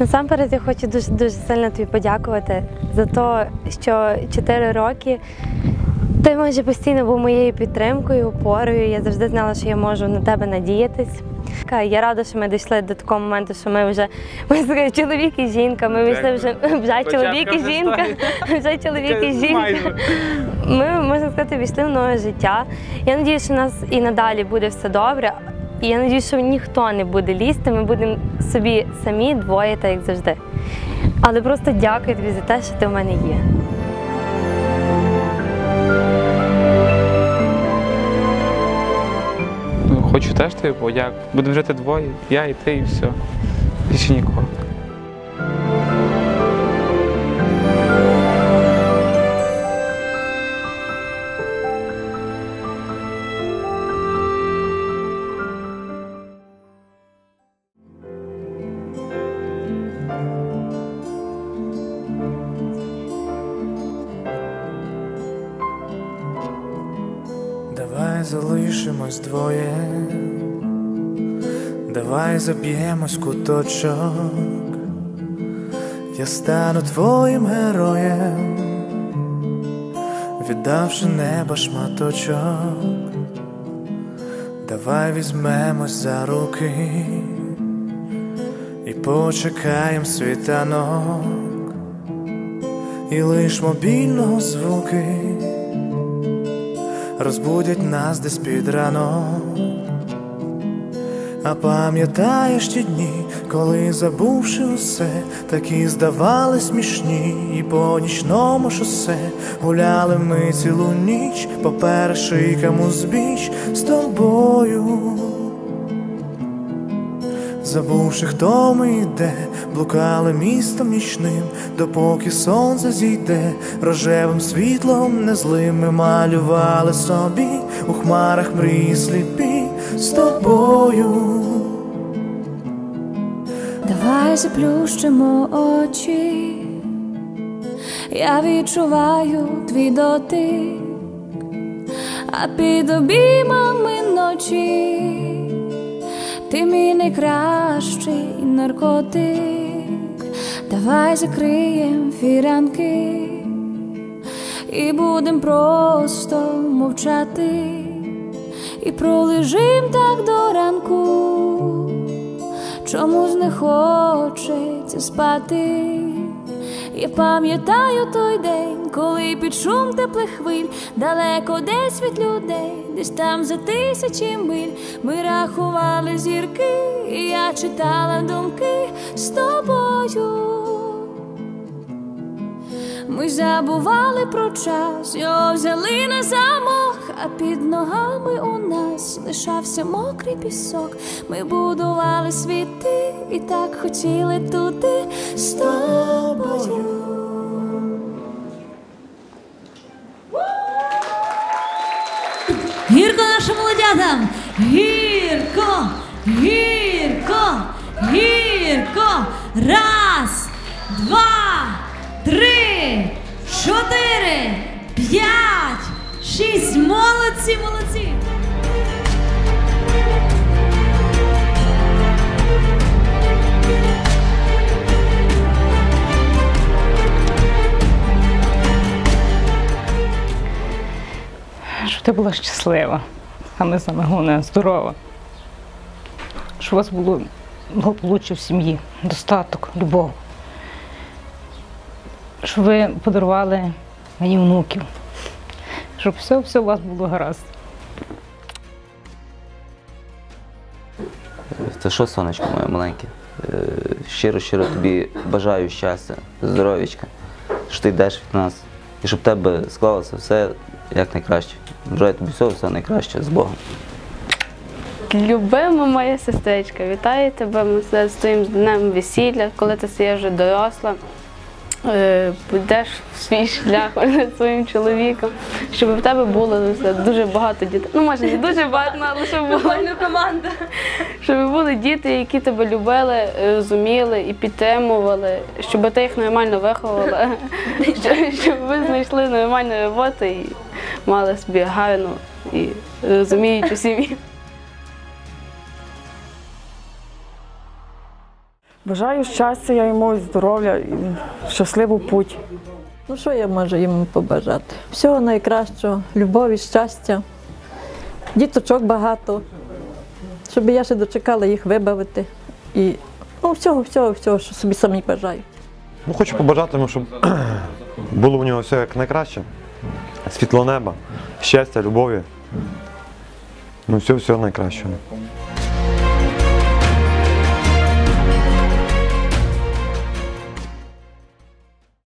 Насамперед я хочу дуже дуже сильно тобі подякувати за те, що 4 роки ти майже постійно був моєю підтримкою, опорою. Я завжди знала, що я можу на тебе надіятись. Я рада, що ми дійшли до такого моменту, що ми вже ми чоловік і жінка. Ми вийшли вже вже чоловік і жінка. Вже чоловік і жінка. Ми можна сказати, війшли в нове життя. Я сподіваюся, що у нас і надалі буде все добре. І я сподіваюся, що ніхто не буде лізти. Ми будемо собі самі двоє, так як завжди. Але просто дякую тобі за те, що ти в мене є. Ну, Хочу теж тобі подякувати. Будемо жити двоє, я і ти, і все. Більше нікого. Залишимось двоє, давай заб'ємось куточок, я стану твоїм героєм, віддавши небо шматочок, давай візьмемось за руки і почекаєм світанок, і лиш мобільного звуки розбудять нас десь під ранок. А пам'ятаєш ті дні, коли забувши усе, такі здавали смішні, і по нічному шосе гуляли ми цілу ніч по першикам узбіч з тобою. Забувши, хто ми йде, блукали містом нічним, допоки сонце зійде, рожевим світлом незлим ми малювали собі у хмарах мрії сліпі з тобою. Давай заплющимо очі, я відчуваю твій дотик, а під обіймами ночі ти мій найкращий наркотик. Давай закриєм фіранки і будем просто мовчати, і пролежим так до ранку чомусь не хочеться спати. Я пам'ятаю той день, коли під шум теплих хвиль, далеко десь від людей, десь там за тисячі миль, ми рахували зірки, і я читала думки з тобою. Ми забували про час, його взяли на замок, а під ногами у нас лишався мокрий пісок. Ми будували світи і так хотіли туди з Гірко! Гірко! Гірко! Раз, два, три, чотири, п'ять, шість. Молодці, молодці! щоб ти була щаслива, саме саме головне здорова. Щоб у вас було благополуччя в сім'ї, достаток, любов. Щоб ви подарували мені внуків. Щоб все, все у вас було гаразд. Це що, сонечко моє маленьке? Е, Щиро, щиро тобі бажаю щастя, здоров'ячка, що ти йдеш від нас. І щоб в тебе склалося все як найкраще. Бажаю тобі всього, всього найкраще з Богом. Любима моя сестричка, вітаю тебе Мусе, з твоїм днем весілля, коли ти стаєш вже доросла. е, Будеш в свій шлях перед своїм чоловіком, щоб в тебе було все, дуже багато дітей. Ну, може, не дуже багато, але щоб було. команда. Щоб були діти, які тебе любили, розуміли і підтримували, щоб ти їх нормально виховала, щоб- щоб ви знайшли нормальну роботу і мали собі гарну і розуміючу сім'ю. Бажаю щастя, я йому здоров'я і щасливу путь. Ну що я можу йому побажати? Всього найкращого, любові, щастя, діточок багато, щоб я ще дочекала їх вибавити. І ну, всього, всього, всього, що собі самі бажаю. Ну, хочу побажати йому, щоб було в нього все як найкраще. Світло неба, щастя, любові. Ну, все, все найкращого.